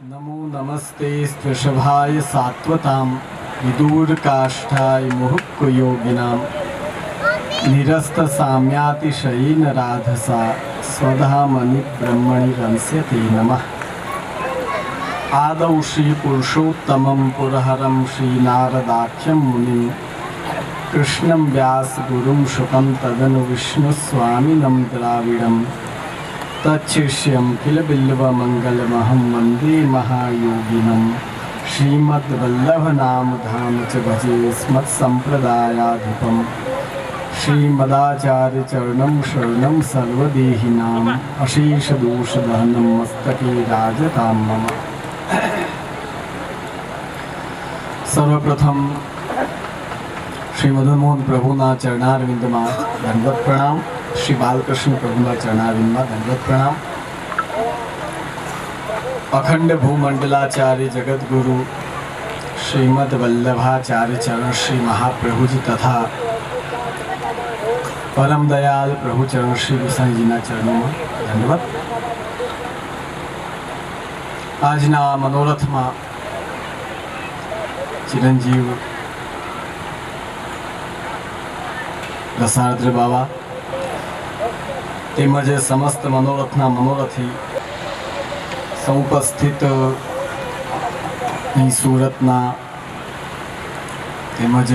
નમો નમસ્તે સ્પૃષભાય સાત્વતામ વિદૂરકાષ્ઠાય મુહુક્કયોગિનામ નિરસ્ત સામ્યાતિશયીન રાધસા સ્વધામનિ બ્રહ્મણિ રંસ્યતે નમઃ આદૌ શ્રી પુરુષોત્તમં પુરહરં શ્રી નારદાખ્યં મુનિમ કૃષ્ણં વ્યાસગુરું तच्छिष्यं किल बिल्वमङ्गलमहं वन्दे महायोगिनं। श्रीमद्वल्लभनामधाम च भजे स्मत्सम्प्रदायाधिपं श्रीमदाचार्यचरणं शरणं सर्वदेहिनाम्। अशेषदोषदहनं मस्तके राजतां मम। सर्वप्रथम सर्वप्रथमं श्रीमधुमो प्रभुनाचरणाविन्दमादण्डप्रणाम् શ્રી બાલકૃષ્ણ પ્રભુના ચરણારિંદમાં દંડવત પ્રણામ. અખંડ ભૂમંડલાચાર્ય જગદગુરુ શ્રીમદ વલ્લભાચાર્ય ચરણ શ્રી મહાપ્રભુજી તથા પરમ દયાલ પ્રભુ ચરણ શ્રી ગુસાઈજીના ચરણોમાં દંડવત. આજના મનોરથમાં ચિરંજીવ રસાર્દ્ર બાવા તેમજ સમસ્ત મનોરથના મનોરથી સૌપસ્થિત, અહીં સુરતના તેમજ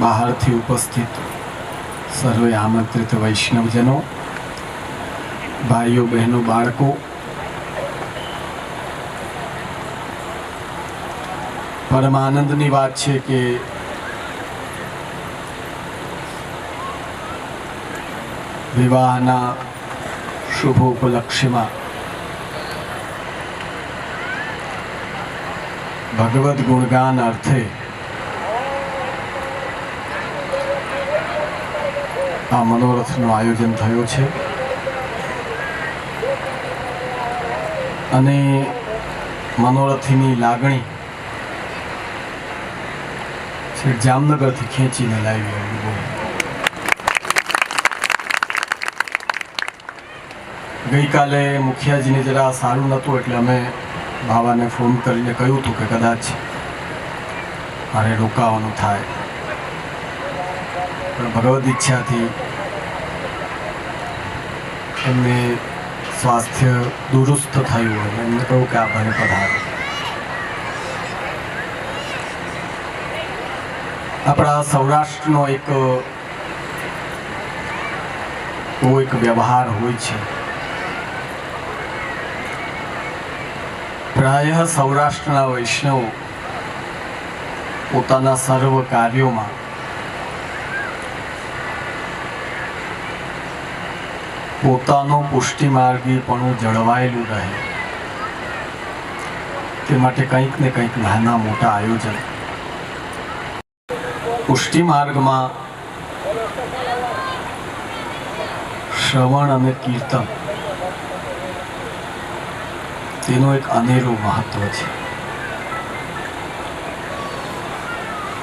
બહારથી ઉપસ્થિત સર્વે આમંત્રિત વૈષ્ણવજનો, ભાઈઓ, બહેનો, બાળકો પરમાનંદની વાત છે કે વિવાહના શુભ ઉપલક્ષ્યમાં ભગવદ ગુણગાન અર્થે આ મનોરથનું આયોજન થયું છે. અને મનોરથીની લાગણી જામનગરથી ખેંચીને લાવી એવી બોલ ગઈકાલે મુખિયાજીને જરા સારું નહોતું એટલે અમે બાવાને ફોન કરીને કહ્યું હતું કે કદાચ મારે રોકાવાનું થાય. પણ ભગવદ ઈચ્છાથી એમને સ્વાસ્થ્ય દુરુસ્ત થયું અને એમને કહ્યું કે આ ભરે પધાર. આપણા સૌરાષ્ટ્રનો એક, એવો એક વ્યવહાર હોય છે. પ્રાય સૌરાષ્ટ્રના વૈષ્ણવો પોતાના સર્વ કાર્યોમાં પોતાનું પુષ્ટિમાર્ગીપણું જળવાયેલું રહે. તે માટે કંઈક ને કંઈક નાના મોટા આયોજન. પુષ્ટિ માર્ગમાં શ્રવણ અને કીર્તન તેનું એક અનેરું મહત્વ છે.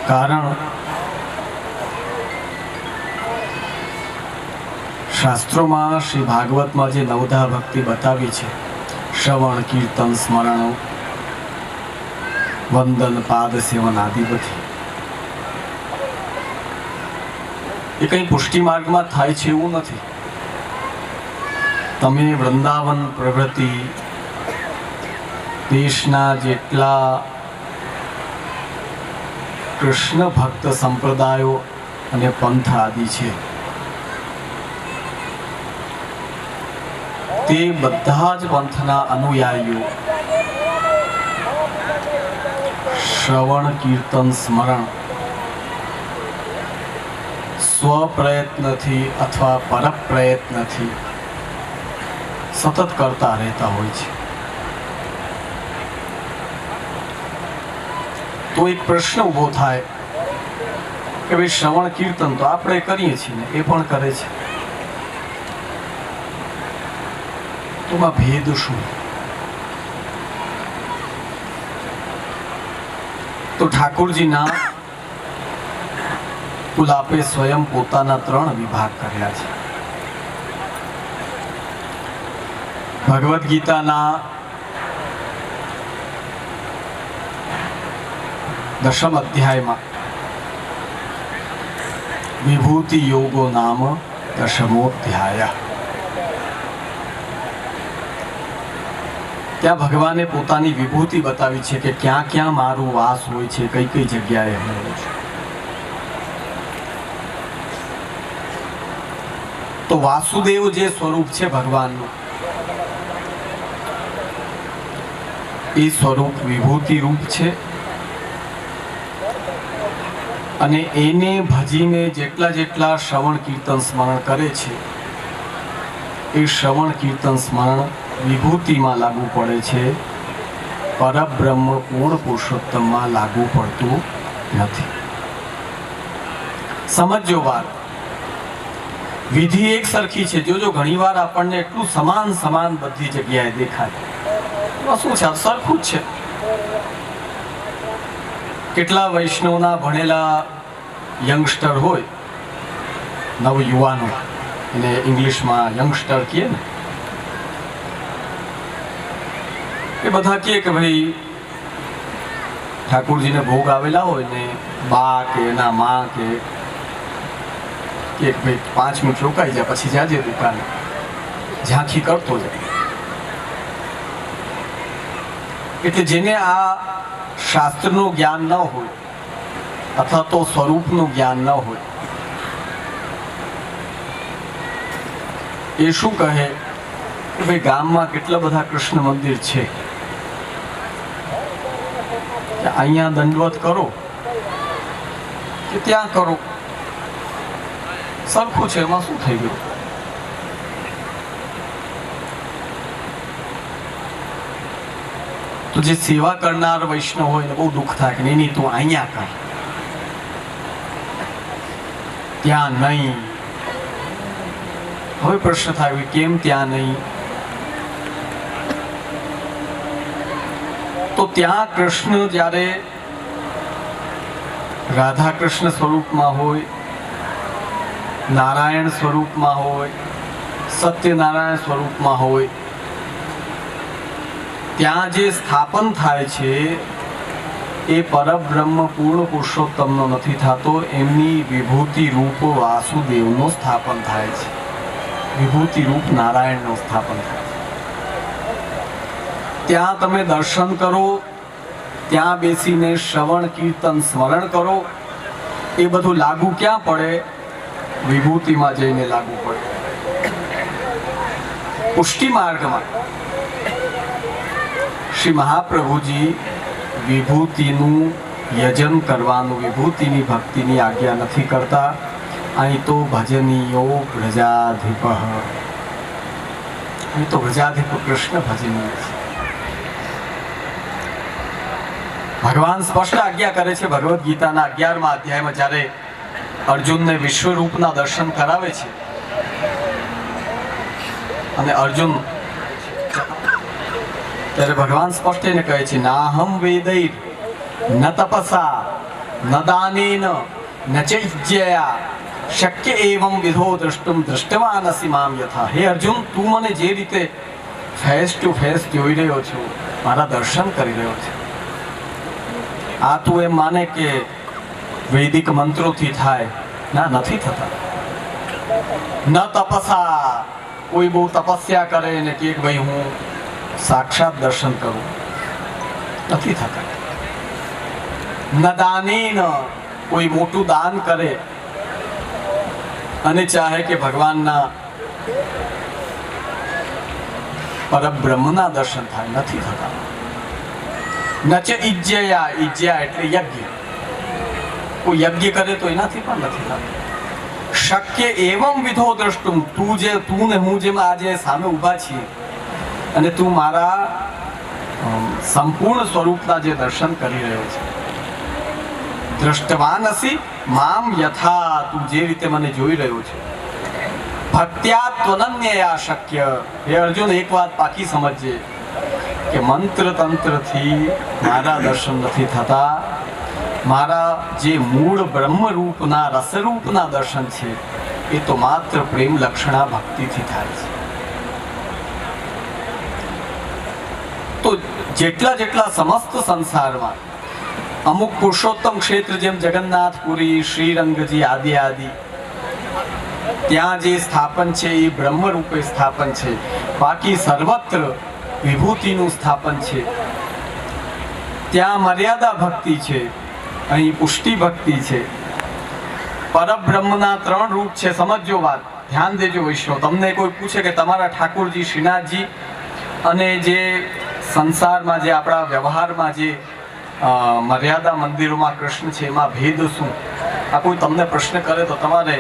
કારણ શાસ્ત્રોમાં શ્રી ભાગવતમાં જે નવધા ભક્તિ બતાવી છે, શ્રવણ, કીર્તન, સ્મરણ, વંદન, પાદ સેવન આદિ બધી. એ કંઈ પુષ્ટિ માર્ગમાં થાય છે એવું નથી. તમે વૃંદાવન, પ્રવૃત્તિ દેશના જેટલા કૃષ્ણ ભક્ત સંપ્રદાયો અને પંથ આદિ છે, તે બધા જ પંથના અનુયાયીઓ શ્રવણ, કીર્તન, સ્મરણ, સ્વપ્રયત્નથી અથવા પરપ્રયત્નથી સતત કરતા રહેતા હોય છે. તો એક પ્રશ્ન ઊભો થાય કે ભાઈ શ્રવણ કીર્તન તો આપણે કરીએ છીએ ને, એ પણ કરે છે. તો એમાં ભેદ શું? તો ઠાકોરજીના આપે સ્વયં પોતાના ત્રણ વિભાગ કર્યા છે. ભગવદ્ ગીતાના દશમ અધ્યાયમાં વિભૂતિ યોગો નામ દશમોધ્યાય ત્યાં ભગવાને પોતાની વિભૂતિ બતાવી છે કે ક્યાં ક્યાં મારું વાસ હોય છે, કઈ કઈ જગ્યાએ હું છું. તો વાસુદેવ જે સ્વરૂપ છે ભગવાનનું, એ સ્વરૂપ વિભૂતિ રૂપ છે. અને એને ભજીને જેટલા જેટલા શ્રવણ કીર્તન સ્મરણ કરે છે, એ શ્રવણ કીર્તન સ્મરણ વિભૂતિમાં લાગુ પડે છે. પરબ્રહ્મ પૂર્ણ પુરુષોત્તમમાં લાગુ પડતું નથી. સમજો વાત. વિધિ એક સરખી છે. જોજો, ઘણીવાર આપણને એટલું સમાન સમાન બધી જગ્યાએ દેખાય. શું છે સરખું જ છે. કેટલા વૈષ્ણવના ભણેલા યંગસ્ટર હોય, નવ યુવાનો, એને ઇંગ્લિશમાં યંગસ્ટર કહે ને. એ બધા કહે કે ભાઈ, ઠાકોરજીને ભોગ આવેલા હોય ને, બા કે, એના મા કે એક ભાઈ પાંચ મિનિટ રોકાઈ જાય, પછી જાજે દુકાને. ઝાંખી કરતો જાય. એટલે જેને આ શાસ્ત્રનું જ્ઞાન ન હોય, અથવા તો સ્વરૂપનું જ્ઞાન ન હોય. એ શું કહે કે ભાઈ ગામમાં કેટલા બધા કૃષ્ણ મંદિર છે? અહીંયા દંડવત કરો. કે ત્યાં કરો. સરખું છે, એમાં શું થઈ ગયું? તો જે સેવા કરનાર વૈષ્ણવ હોય ને બહુ દુઃખ થાય કે નહીં નહીં, તું અહીંયા કર. ત્યાં નહીં. હવે પ્રશ્ન થાય કેમ ત્યાં નહીં? તો ત્યાં કૃષ્ણ જ્યારે રાધા કૃષ્ણ સ્વરૂપમાં હોય, નારાયણ સ્વરૂપમાં હોય, સત્યનારાયણ સ્વરૂપમાં હોય ત્યાં જે સ્થાપન થાય છે, એ પરબ્રહ્મ પૂર્ણ પુરુષોત્તમનો નથી થતો, એમની વિભૂતિ રૂપ વાસુદેવનું સ્થાપન થાય છે. વિભૂતિ રૂપ નારાયણનું સ્થાપન થાય છે. ત્યાં તમે દર્શન કરો, ત્યાં બેસીને શ્રવણ, કીર્તન, સ્મરણ કરો, એ બધું લાગુ ક્યાં પડે? વિભૂતિમાં જઈને લાગુ પડે. પુષ્ટિ માર્ગમાં. શ્રી મહાપ્રભુજી વિભૂતિનું યજન કરવાનું, વિભૂતિની ભક્તિની આજ્ઞા નથી કરતા. અહીં તો ભજનીયો પ્રજાધિપ અહીં તો પ્રજાધિપ કૃષ્ણ ભજનીય ભગવાન સ્પષ્ટ આજ્ઞા કરે છે, ભગવદ્ ગીતાના અગિયારમાં અધ્યાયમાં જ્યારે અર્જુનને વિશ્વરૂપના દર્શન કરાવે છે, અને અર્જુન ત્યારે ભગવાન સ્પષ્ટ કહે છે, નાહમ વેદૈર ન તપસા, ન દાનેન, ન ચૈજ્યયા શક્ય એવમ વિધો દ્રષ્ટુમ દ્રષ્ટવાન અસી મામ યથા. હે અર્જુન, તું મને જે રીતે ફેસ ટુ ફેસ જોઈ રહ્યો છું, મારા દર્શન કરી રહ્યો છે. આ તું એમ માને કે વૈદિક મંત્રોથી થાય. ના, નથી થતા. ન તપસા, કોઈ બહુ તપસ્યા કરે ને કે ભાઈ હું સાક્ષાત દર્શન કરવું. નથી થતા. ન કોઈ મોટું દાન કરે અને ચાહે કે ભગવાનના પરબ્રહ્મના દર્શન થાય. નથી થતા. નચે ઇજ્જયા ઇજ્જયા એટલે યજ્ઞ. કોઈ યજ્ઞ કરે તો એનાથી પણ નથી થતું. શક્ય એવમ વિધો દ્રષ્ટુમ તું જે, તું ને હું જેમ આજે સામે ઊભા છીએ અને તું મારા સંપૂર્ણ સ્વરૂપના જે દર્શન કરી રહ્યો છે. દ્રષ્ટવાન હસી મામ યથા, તું જે રીતે મને જોઈ રહ્યો છે. ભક્ત્યા ત્વનન્યયા શક્ય હે અર્જુન, એક વાત પાકી સમજજે કે મંત્ર તંત્રથી મારા દર્શન નથી થતા. મારા જે મૂળ બ્રહ્મ રૂપના રસરૂપના દર્શન છે, એ તો માત્ર પ્રેમ લક્ષણા ભક્તિથી થાય છે તો જેટલા જેટલા સમસ્ત સંસારમાં, અમુક પુરુષોત્તમ ક્ષેત્ર જેમ જગન્નાથપુરી, શ્રીરંગજી આદિ આદિ, ત્યાં જે સ્થાપન છે એ બ્રહ્મ રૂપે સ્થાપન છે. બાકી સર્વત્ર વિભૂતિનું સ્થાપન છે. ત્યાં મર્યાદા ભક્તિ છે, અહીં પુષ્ટિ ભક્તિ છે. પરબ્રહ્મના ત્રણ રૂપ છે, સમજજો વાત. ધ્યાન દેજો વૈષ્ણવ, તમને કોઈ પૂછે કે તમારા ઠાકોરજી, શ્રીનાથજી અને જે સંસારમાં જે આપણા વ્યવહારમાં જે મર્યાદા મંદિરોમાં કૃષ્ણ છે, એમાં ભેદ શું? આ કોઈ તમને પ્રશ્ન કરે તો તમારે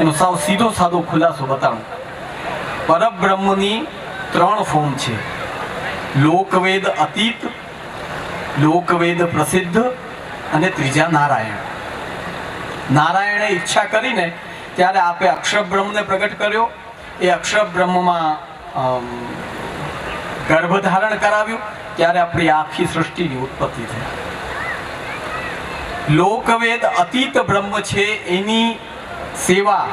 એનો સાવ સીધો સાદો ખુલાસો બતાવું પરબ્રહ્મની ત્રણ ફોર્મ છે. લોકવેદ અતીત, લોકવેદ પ્રસિદ્ધ અને ત્રીજા નારાયણ. નારાયણે ઈચ્છા કરીને ત્યારે આપે અક્ષર બ્રહ્મને પ્રગટ કર્યો. એ અક્ષર બ્રહ્મમાં ગર્ભધારણ કરાવ્યું, ત્યારે આપણી આખી સૃષ્ટિની ઉત્પત્તિ થઈ. લોકવેદ અતીત બ્રહ્મ છે, એની સેવા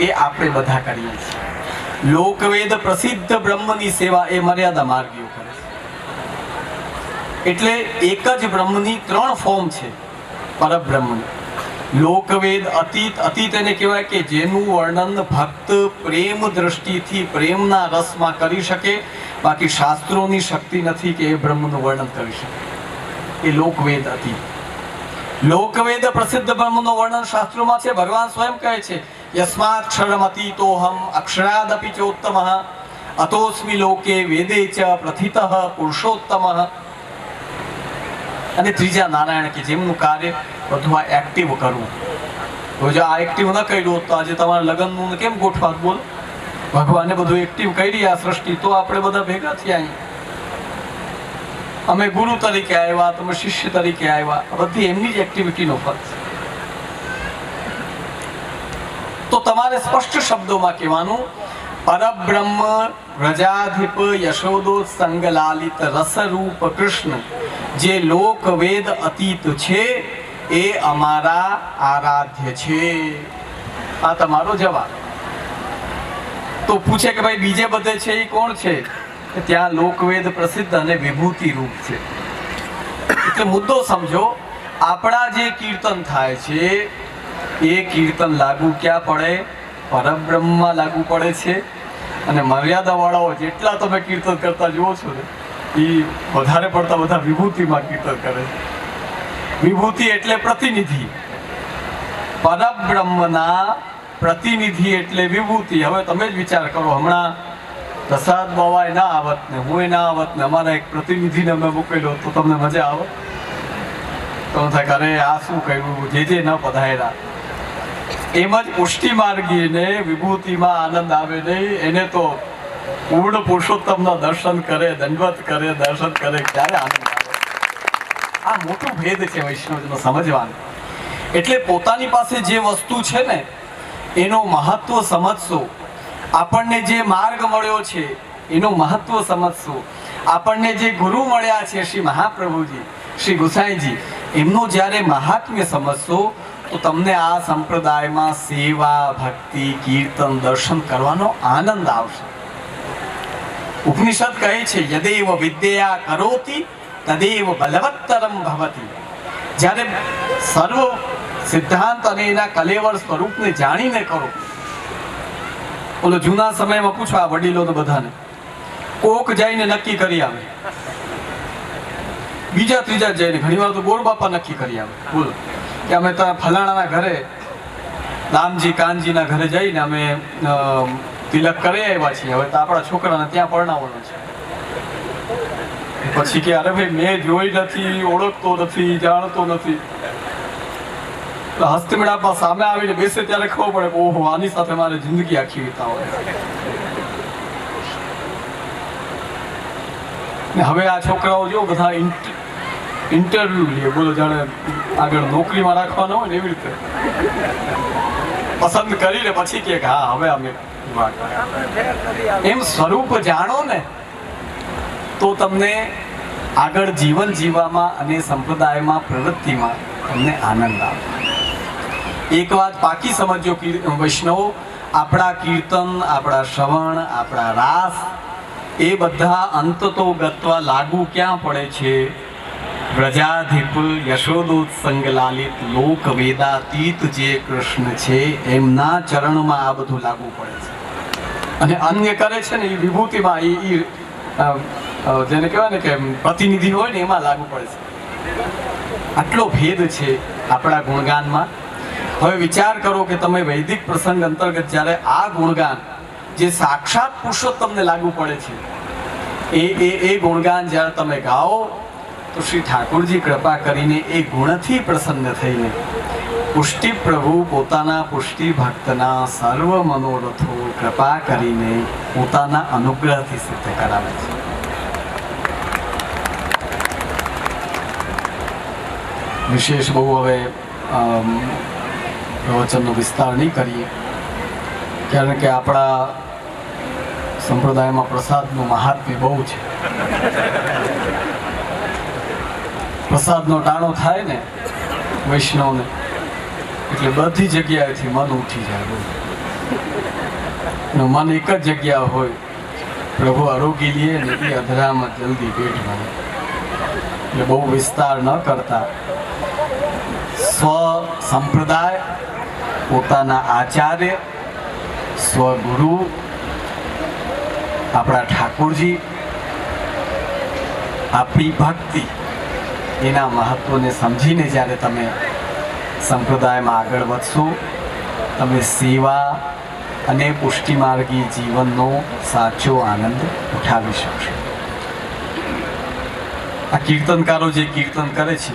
એ આપણે બધા કરીએ છીએ. લોકવેદ પ્રસિદ્ધ બ્રહ્મની સેવા એ મર્યાદા માર્ગીઓ કરે છે. એટલે એક જ બ્રહ્મની ત્રણ ફોર્મ છે, પરબ્રહ્મની. લોકવેદ અતીત અતીત એને કહેવાય કે જેનું વર્ણન ભક્ત પ્રેમ દ્રષ્ટિથી પ્રેમના રસમાં કરી શકે બાકી શાસ્ત્રોની શક્તિ નથી કે એ બ્રહ્મનું વર્ણન કરી શકે. એ લોકવેદ હતી. લોકવેદ પ્રસિદ્ધ બ્રહ્મનું વર્ણન શાસ્ત્રોમાં છે. ભગવાન સ્વયં કહે છે, યસ્માત ક્ષરમ અતીતોહમ અક્ષરાદપી ચોત્તમ અતોસ્મિ લોકે વેદે ચ પ્રથિત પુરુષોત્તમ. અને ત્રીજા નારાયણ કે જેમનું કાર્ય આ એક્ટિવ કરવું. જો આ એક્ટિવ ન કર્યું હોત તો આજે તમારે લગ્નનું કેમ ગોઠવાત બોલ? ભગવાને બધું એક્ટિવ કરી આ સૃષ્ટિ, તો આપણે બધા ભેગા થયા અમે ગુરુ તરીકે આવ્યા, તમે શિષ્ય તરીકે આવ્યા. બધી એમની જ એક્ટિવિટીનો ફળ તો તમારે સ્પષ્ટ શબ્દોમાં કહેવાનું, પરબ્રહ્મ વ્રજાધિપ યશોદો સંગલાલિત રસરૂપ કૃષ્ણ. જે લોક વેદ અતીત છે, એ અમારા આરાધ્ય છે. આ તમારો જવાબ. તો પૂછે કે ભાઈ બીજે બધે છે એ કોણ છે? ત્યાં લોકવેદ પ્રસિદ્ધ અને વિભૂતિ રૂપ છે. એટલે મુદ્દો સમજો, આપણા જે કીર્તન થાય છે, એ કીર્તન લાગુ ક્યાં પડે? પરબ્રહ્મમાં લાગુ પડે છે. અને મર્યાદાવાળાઓ જેટલા તમે કીર્તન કરતા જુઓ છો ને, એ વધારે પડતા બધા વિભૂતિમાં કીર્તન કરે છે. વિભૂતિ એટલે પ્રતિનિધિ. પરબ્રહ્મના પ્રતિનિધિ એટલે વિભૂતિ. હવે તમે જ વિચાર કરો, હમણાં પ્રસાદ બાવાએ ના આવત ને હું ના આવત ને અમારા એક પ્રતિનિધિને અમે મૂકેલો તો તમને મજા આવે. તો થાય અરે આ શું કહ્યું જે જે ન પધાયેલા એમ જ પુષ્ટિ માર્ગીને વિભૂતિમાં આનંદ આવે નહીં. એને તો પૂર્ણ પુરુષોત્તમના દર્શન કરે, દંડવત કરે, દર્શન કરે, ક્યારે આનંદ આવે? આ મોટો ભેદ છે વૈષ્ણવનો સમજવાનું. એટલે પોતાની પાસે જે વસ્તુ છે ને એનો મહત્વ સમજશો. આપણને જે માર્ગ મળ્યો છે, એનું મહત્વ સમજશો. આપણને જે ગુરુ મળ્યા છે શ્રી મહાપ્રભુજી, શ્રી ગુસાઈજી, એમનું જ્યારે મહાત્મ્ય સમજશો, તો તમને આ સંપ્રદાયમાં સેવા, ભક્તિ, કીર્તન, દર્શન કરવાનો આનંદ આવશે. ઉપનિષદ કહે છે, યદેવ વિદ્યા કરોતિ, તદેવ બલવત્તરમ ભવતી. જ્યારે સર્વ સિદ્ધાંત અને એના કલેવર સ્વરૂપને જાણીને કરો. ઓલો જૂના સમયમાં પૂછો આ તો બધાને. કોક જઈને નક્કી કરી આવે. બીજા ત્રીજા જઈને. ઘણીવાર તો ગોળ બાપા નક્કી કરી આવે. બોલો. કે અમે તો ફલાણાના ઘરે, રામજી, કાનજીના ઘરે જઈને અમે તિલક કરી આવ્યા છીએ. હવે તો આપણા છોકરાને ત્યાં પરણાવવાનો છે. પછી કે, અરે ભાઈ, મેં જોઈ નથી, ઓળખતો નથી, જાણતો નથી. હસ્તમેળાપા સામે આવીને બેસે ત્યારે ખબર પડે ઓહો, આની સાથે મારે જિંદગી આખી ને હવે આ છોકરાઓ જો બધા ઇન્ટરવ્યુ લે, બોલો જાણે આગળ નોકરીમાં રાખવાના હોય ને એવી રીતે. પસંદ કરીને પછી કે હા, હવે અમે એમ સ્વરૂપ જાણો ને, તો તમને આગળ જીવન જીવવામાં અને સંપ્રદાયમાં પ્રવૃત્તિમાં તમને આનંદ આવે એક વાત પાકી સમજો વૈષ્ણવો, આપણા કીર્તન, આપણા શ્રવણ, આપણા રાસ, એ બધા અંત તો ગત્વા લાગુ ક્યાં પડે છે? વ્રજાધિપ યશોદોત સંગલાલિત લોક વેદાતીત જે કૃષ્ણ છે, એમના ચરણમાં આ બધું લાગુ પડે છે. અને અન્ય કરે છે ને એ વિભૂતિમાં એ જેને કહેવાય ને કે પ્રતિનિધિ હોય ને એમાં લાગુ પડે છે. આટલો ભેદ છે આપણા ગુણગાનમાં. હવે વિચાર કરો કે તમે વૈદિક પ્રસંગ અંતર્ગત જ્યારે આ ગુણગાન, જે સાક્ષાત પુરુષોત્તમને લાગુ પડે છે, એ એ એ ગુણગાન જ્યારે તમે ગાઓ, તો શ્રી ઠાકોરજી કૃપા કરીને એ ગુણથી પ્રસન્ન થઈને પુષ્ટિ પ્રભુ પોતાના પુષ્ટિ ભક્તના સર્વ મનોરથો કૃપા કરીને પોતાના અનુગ્રહથી સિદ્ધ કરાવે છે. વિશેષ બહુ હવે પ્રવચનનો વિસ્તાર નહીં કરીએ. કારણ કે આપણા સંપ્રદાયમાં પ્રસાદનું મહાત્મ્ય બહુ છે. પ્રસાદનો ટાણો થાય ને વૈષ્ણવને, એટલે બધી જગ્યાએથી મન ઉઠી જાય મન એક જ જગ્યા હોય, પ્રભુ આરોગી લઈએ ને એ અધરામાં જલ્દી પેટ ભરે. એટલે બહુ વિસ્તાર ન કરતા. સ્વ સંપ્રદાય પોતાના આચાર્ય, સ્વગુરુ, આપણા ઠાકોરજી, આપણી ભક્તિ, એના મહત્વને સમજીને જ્યારે તમે સંપ્રદાયમાં આગળ વધશો, તમે સેવા અને પુષ્ટિમાર્ગી જીવનનો સાચો આનંદ ઉઠાવી શકશો. આ કીર્તનકારો જે કીર્તન કરે છે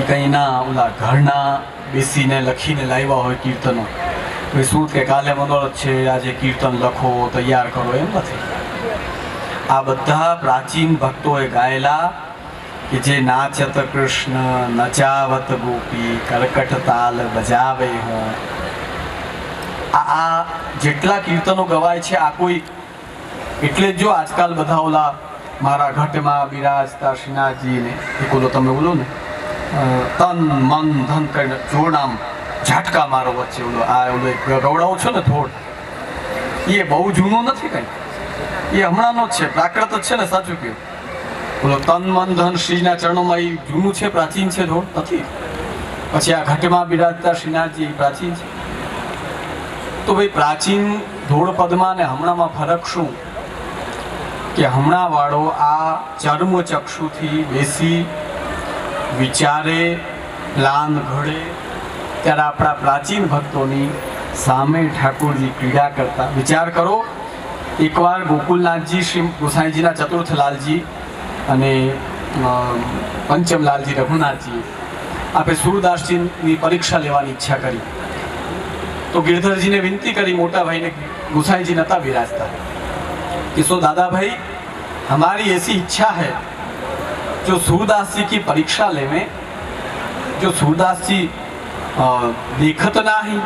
એ કંઈના ઓલા ઘરના બેસીને લખીને લાવ્યા હોય કીર્તનો. ભાઈ શું કે કાલે મનોરથ છે, આજે કીર્તન લખો, તૈયાર કરો, એમ નથી. આ બધા પ્રાચીન ભક્તોએ ગાયેલા કે જે નાચત કૃષ્ણ, નચાવત ગોપી, કરકટ તાલ બજાવે હું. આ જેટલા કીર્તનો ગવાય છે, આ કોઈ એટલે જ આજકાલ બધા ઓલા મારા ઘટમાં બિરાજતા શ્રીનાથજીને એ બોલો તમે બોલો ને? તન મન ધન કરીને જોડામ. ઝાટકા મારો વચ્ચે ઓલો આ ઓલો એક ગવડાવો છો ને થોડ એ બહુ જૂનો નથી કઈ? એ હમણાંનો જ છે, પ્રાકૃત જ છે ને સાચું કહ્યું? બોલો તન મન ધન શ્રીના ચરણોમાં એ જૂનું છે, પ્રાચીન છે થોડ નથી. પછી આ ઘટમાં બિરાજતા શ્રીનાથજી પ્રાચીન છે. તો ભાઈ પ્રાચીન ધોળ પદમાં ને હમણાંમાં ફરક શું? કે હમણાં વાળો આ ચર્મ ચક્ષુથી બેસી વિચારે લાન ઘડે, ત્યારે આપણા પ્રાચીન ભક્તોની સામે ઠાકોરજી ક્રિયા કરતા. વિચાર કરો, એકવાર ગોકુલનાથજી, શ્રી ગોસાઈજીના ચતુર્થલાલજી અને પંચમલાલજી રઘુનાથજી આપે સુરદાસજીની પરીક્ષા લેવાની ઈચ્છા કરી. તો ગિરધરજીને વિનંતી કરી મોટાભાઈને ગોસાઈજી નતા વિરાજતા કે સો દાદાભાઈ, અમારી એસી ઈચ્છા હૈ जो सूरदास जी की परीक्षा लेवे जो सूरदास जी अ, देखत नहीं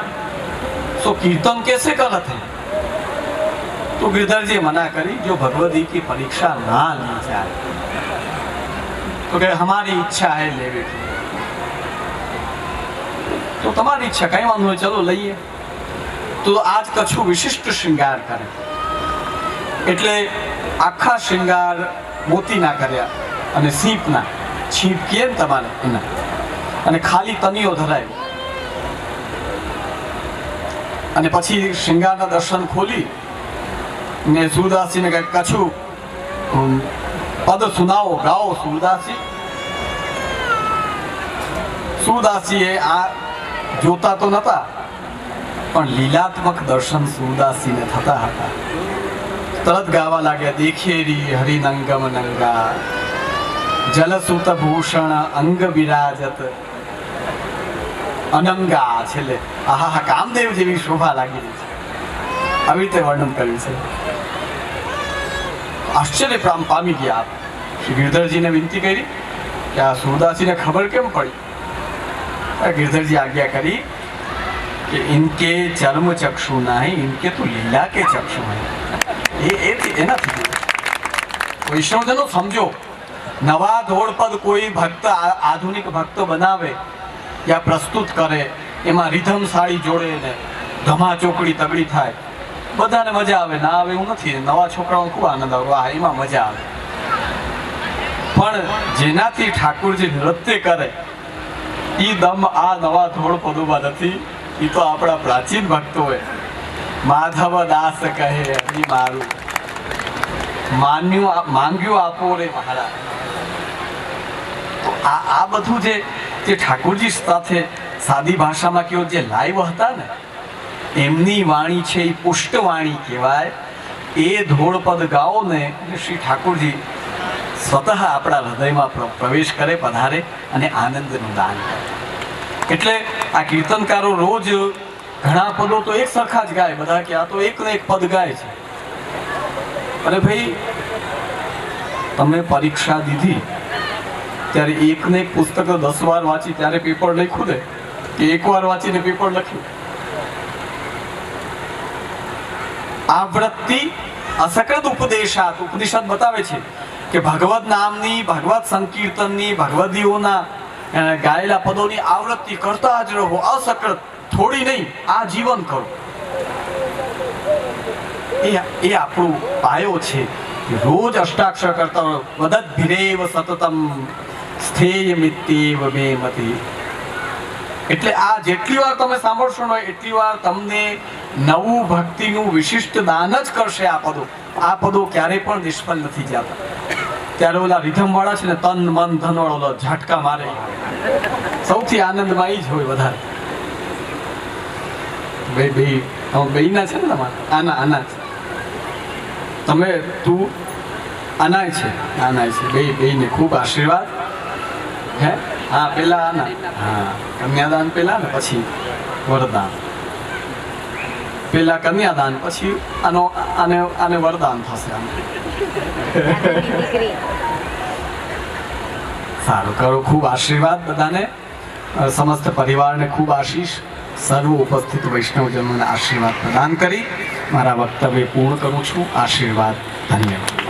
सो कीर्तन कैसे करत है तो गिरधर जी मना करी जो भगवती की परीक्षा ना ली जाए तो कहे हमारी इच्छा है लेवे की તો તમારી ઈચ્છા કઈ વાંધો નહીં ચલો લઈએ તો આજ કચ્છું વિશિષ્ટ શૃંગાર કરે એટલે આખા શૃંગાર મોતીના કર્યા અને સીપના છીપ કેમ તમારે? એના. અને ખાલી તનીઓ ધરાય. અને પછી શિંગારના દર્શન ખોલી ને સુરદાસજીને કંઈક અમ, પદ સુનાવો ગાઓ સુરદાસજી એ આ જોતા તો નતા પણ લીલાત્મક દર્શન સુરદાસજીને થતા હતા. તરત ગાવા લાગ્યા દેખેરી હરિનંગમ નંગા. જલસુતભૂષણ અંગ વિરાજત અનંગા છેલ્લે આહા કામદેવ જેવી શોભા લાગી રહી છે આવી રીતે વર્ણન કર્યું છે આશ્ચર્ય પ્રામ પામી ગયા આપ શ્રી ગિરધરજીને વિનંતી કરી કે આ સુરદાસીને ખબર કેમ પડી ગિરધરજી આજ્ઞા કરી કે ઇનકે ચર્મ ચક્ષુ નહીં ઇનકે તો લીલા કે ચક્ષુ નહીં એ એ એનાથી વૈષ્ણવજનો સમજો નવા ધોળપદ કોઈ ભક્ત આ- આધુનિક ભક્ત બનાવે યા પ્રસ્તુત કરે, એમાં રિધમ સાળી જોડે ને ધમા ચોકડી તગડી થાય. બધાને મજા આવે, ના આવે એવું નથી. નવા છોકરાઓ ખૂબ આનંદ આવે. વાહ, એમાં મજા આવે. પણ જેનાથી ઠાકોરજી નૃત્ય કરે એ દમ આ નવા ધોળ પદોમાં નથી એ તો આપણા પ્રાચીન ભક્તોએ. માધવ દાસ કહે હજી મારું. માન્યું આ- માંગ્યું આપો રે મહારાજ. આ આ બધું જે જે ઠાકોરજી સાથે સાદી ભાષામાં કયો જે લાઈવ હતા ને, એમની વાણી છે એ પુષ્ટ વાણી કહેવાય. એ ધોળપદ ગાઓ ને શ્રી ઠાકોરજી સ્વતઃ આપણા હૃદયમાં પ્ર- પ્રવેશ કરે, પધારે અને આનંદનું દાન કરે. એટલે આ કીર્તનકારો રોજ ઘણા પદો તો એક સરખા જ ગાય, બધા કે આ તો એક ને એક પદ ગાય છે. અને ભાઈ, તમે પરીક્ષા દીધી ત્યારે એક ને એક પુસ્તક દસ વાર વાંચી, ત્યારે પેપર લખ્યું ને, કે એક વાર વાંચીને પેપર લખ્યું. આવૃત્તિ અસકૃત ઉપદેશાત, ઉપનિષદ બતાવે છે કે ભગવત નામની ભગવત સંકીર્તનની, ભગવદીઓના ગાયેલા પદોની આવૃત્તિ કરતા જ રહો, અસકૃત, થોડી નહીં, આ જીવન કરો. એ એ આપણું પાયો છે. રોજ અષ્ટાક્ષર કરતા રહો. વદત ભિરેવ સતતમ સ્થેય મિત્યેવ મે મતિ એટલે આ જેટલી વાર તમે સાંભળશો ને એટલી વાર તમને નવું ભક્તિનું વિશિષ્ટ દાન જ કરશે આ પદો. આ પદો ક્યારેય પણ નિષ્ફળ નથી જતા. ત્યારે ઓલા રિધમ વાળા છે ને, તન, મન, ધન વાળો ઝાટકા મારે. સૌથી આનંદમાં એ જ હોય વધારે. બે બે બેયના છે ને તમારે? આના આના છે તમે તું આનાય છે આનાય છે. બે બેને ખૂબ આશીર્વાદ. હે? હા પેલા આના હા, કન્યાદાન પેલા ને પછી વરદાન. પેલા કન્યાદાન, પછી આનો, આને આને વરદાન થશે આમ. સારું, કરો. ખૂબ આશીર્વાદ બધાને. સમસ્ત પરિવારને ખૂબ આશીષ. સર્વ ઉપસ્થિત વૈષ્ણવજનોને આશીર્વાદ પ્રદાન કરી. મારા વક્તવ્ય પૂર્ણ કરું છું. આશીર્વાદ, ધન્યવાદ.